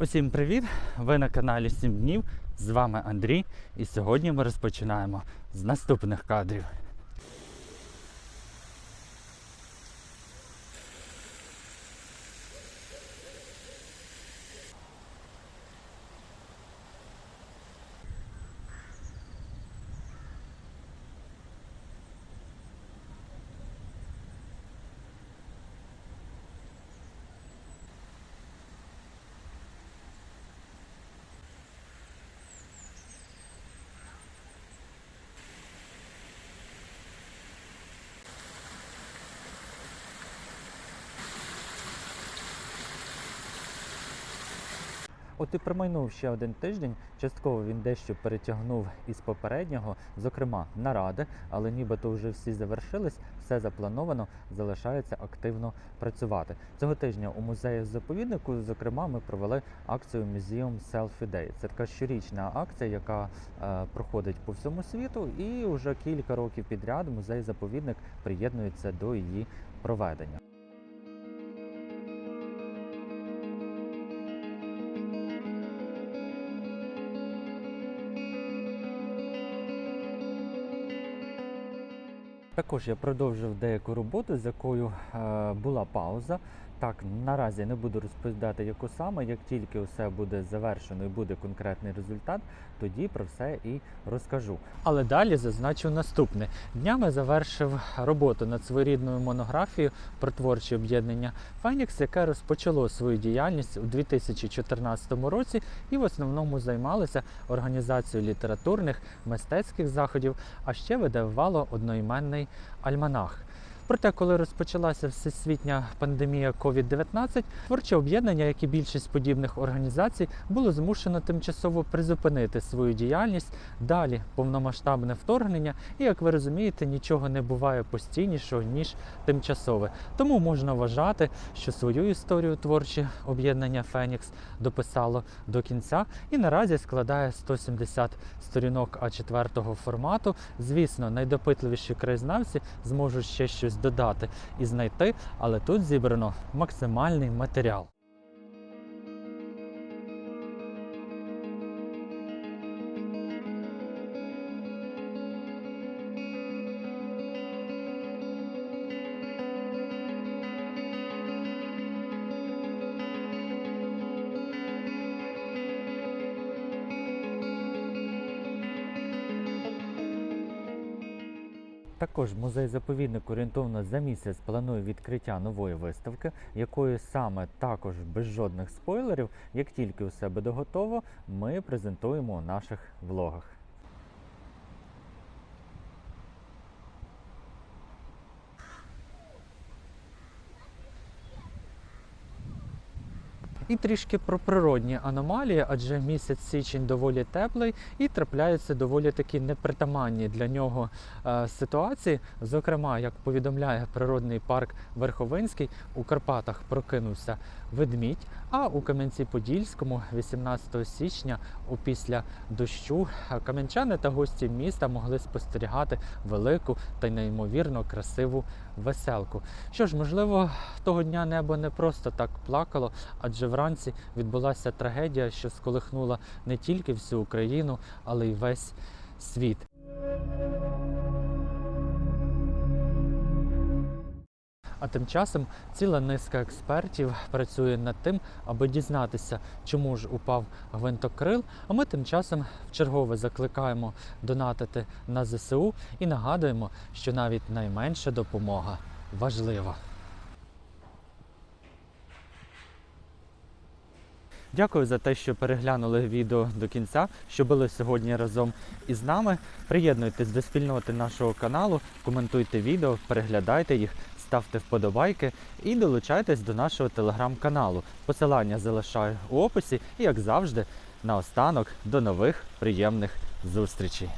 Усім привіт! Ви на каналі 7 днів. З вами Андрій. І сьогодні ми розпочинаємо з наступних кадрів. От і промайнув ще один тиждень. Частково він дещо перетягнув із попереднього, зокрема наради, але нібито вже всі завершились, все заплановано, залишається активно працювати. Цього тижня у музеї заповіднику, зокрема, ми провели акцію Museum Selfie Day. Це така щорічна акція, яка е, проходить по всьому світу, і вже кілька років підряд музей заповідник приєднується до її проведення. Також я продовжив деяку роботу, з якою е, була пауза. Так, наразі не буду розповідати, яку саме. Як тільки все буде завершено і буде конкретний результат, тоді про все і розкажу. Але далі зазначу наступне: днями завершив роботу над своєрідною монографією про творчі об'єднання Фенікс, яке розпочало свою діяльність у 2014 році і в основному займалося організацією літературних мистецьких заходів, а ще видавало одноіменний альманах. Проте, коли розпочалася всесвітня пандемія COVID-19, творче об'єднання, як і більшість подібних організацій, було змушено тимчасово призупинити свою діяльність. Далі повномасштабне вторгнення, і як ви розумієте, нічого не буває постійнішого ніж тимчасове. Тому можна вважати, що свою історію творче об'єднання Фенікс дописало до кінця і наразі складає 170 сторінок А4 формату. Звісно, найдопитливіші краєзнавці зможуть ще щось додати і знайти, але тут зібрано максимальний матеріал. Також музей-заповідник орієнтовно за місяць планує відкриття нової виставки, якої саме також без жодних спойлерів, як тільки у себе доготово, ми презентуємо у наших влогах. І трішки про природні аномалії, адже місяць січень доволі теплий і трапляються доволі такі непритаманні для нього е, ситуації. Зокрема, як повідомляє природний парк Верховинський, у Карпатах прокинувся ведмідь, а у Кам'янці-Подільському 18 січня, опісля дощу, кам'янчани та гості міста могли спостерігати велику та неймовірно красиву веселку. Що ж, можливо, того дня небо не просто так плакало, адже вранці відбулася трагедія, що сколихнула не тільки всю Україну, але й весь світ. А тим часом ціла низка експертів працює над тим, аби дізнатися, чому ж упав гвинтокрил. А ми тим часом вчергове закликаємо донатити на ЗСУ і нагадуємо, що навіть найменша допомога важлива. Дякую за те, що переглянули відео до кінця, що були сьогодні разом із нами. Приєднуйтесь до спільноти нашого каналу, коментуйте відео, переглядайте їх, ставте вподобайки і долучайтесь до нашого телеграм-каналу. Посилання залишаю у описі і, як завжди, наостанок до нових приємних зустрічей.